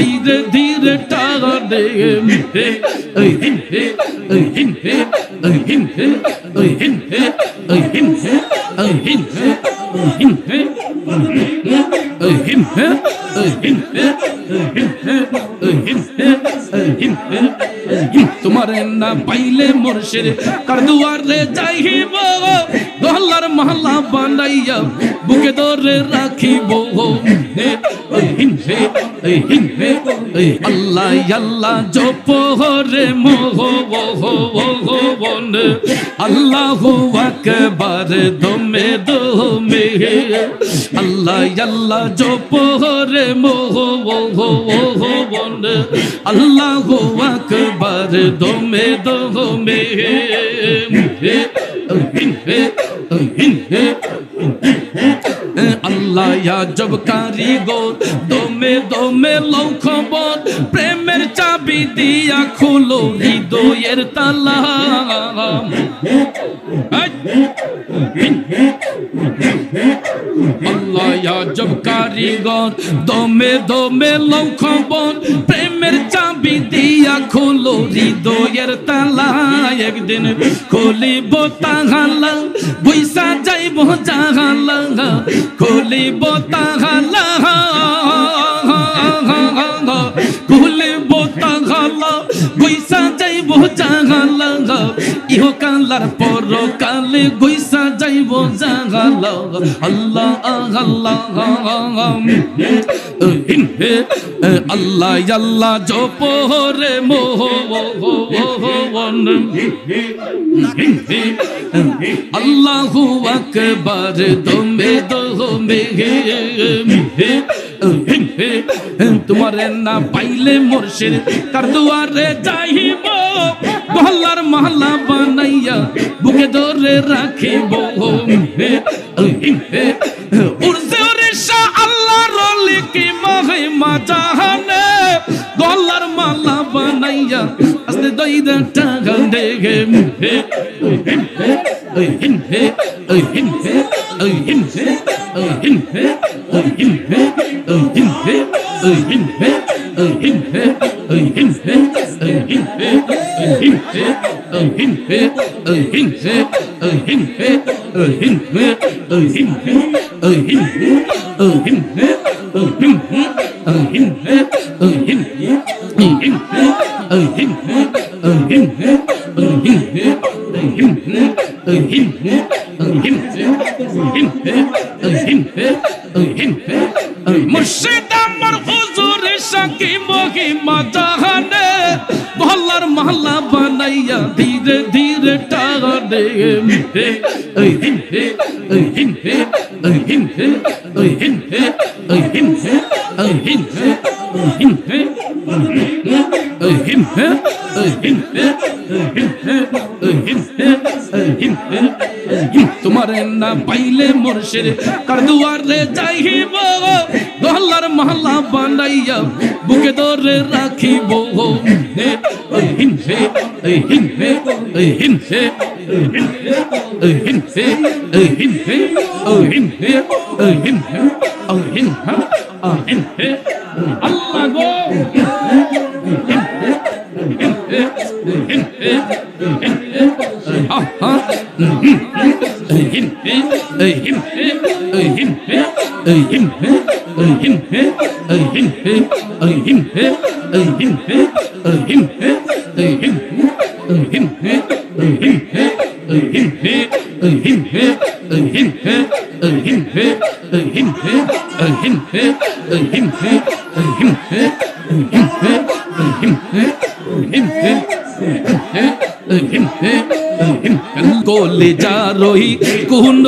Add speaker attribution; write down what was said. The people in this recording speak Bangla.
Speaker 1: ধীরে ধীরে টানে হে ওই হিন হে ওই হিন হে ওই হিন হে ওই হিন হে ওই হিন হে ওই হিন হে ওই হিন হে ওই হিন হে ওই হিন তোমার না পাইলে মরশের তার দুয়ারে যাইব দহলার মহল্লা বানাইয়া বুকে দরে রাখিব আল্লাহ আল্লাহ জপ রে আল্লাহ দমে আল্লাহ আল্লাহ জপ রে মোহ হো ও হো বল আল্লাহ আকবার, দমে দমে। আল্লাহ জব কারিগর দমে দমে লৌ খবর প্রেমের চাবি দিয়া খুলো হৃদয়ের তালা। আল্লাহ জব কারিগর, দমে দমে লৌ খবর, প্রেমের চাবি দিয়া খুলো হৃদয়ের তালা একদিন খুলিব তাহালা বৈশা যাইব জাহালা খুলিব তাহালা খুলিব তাহালা যাইব জাহালা ইহো কালার পর কালে বৈশা যাইব জাহালা আল্লাহ আল্লাহ আল্লাহ। আল্লাহ জপ রে মোহ আল্লাহু আকবার, দমে দমে তোমার না পাইলে মোরশের কার দুয়ারে যাইব। মহল্লার মহল্লা বানাইয়া বুকে ধরে রাখিব উড়ছে উড়িষ্যা আল্লাহ রলি কি মহিমা জাহানে গলার মালা বানাইয়া আস্তে দইদা টাকা ওই হিন হে মুর্শিদ আমার ওই হিন হে ওই হিন হে ওই হিন হে ওই হিন হে ওই হিন হে ওই হিন হে ওই হিন হে ওই হিন হে ওই হিন হে ওই হিন হে ওই হিন হে ওই হিন হে ওই হিন হে ওই হিন হে ওই হিন হে ওই হিন হে ওই হিন হে ওই হিন হে ওই হিন হে ওই হিন হে ওই হিন হে ওই হিন হে ওই হিন হে ওই হিন হে ওই হিন হে ওই হিন হে ওই হিন হে ওই হিন হে ওই হিন হে ওই হিন হে ওই হিন হে ওই মুর্শিদ আমার হুজুর সাকি মহিমা জাহানে মহল্লার মহল্লা বানাইয়া ধীরে ধীরে টানে হে ওই হিন হে ওই হিন হে ওই হিন হে ওই হিন হে ওই হিন হে ওই হিন হে ওই হিন হে ওই হিন হে ওই হিন হে ওই হিন হে ওই হিন হে ওই হিন হে তোমার না পাইলে মোরশের কার দুয়ারে যাইব গহলার মহল্লা বানাইয়া বুকে ধরে রাখিব হে ওই হিন হে ওই হিন হে ওই হিন হে ওই হিন হে ওই হিন হে ওই হিন হে ওই হিন হে ওই হিন হে ওই হিন হে আল্লাহ গো কোলে যা রহি কোন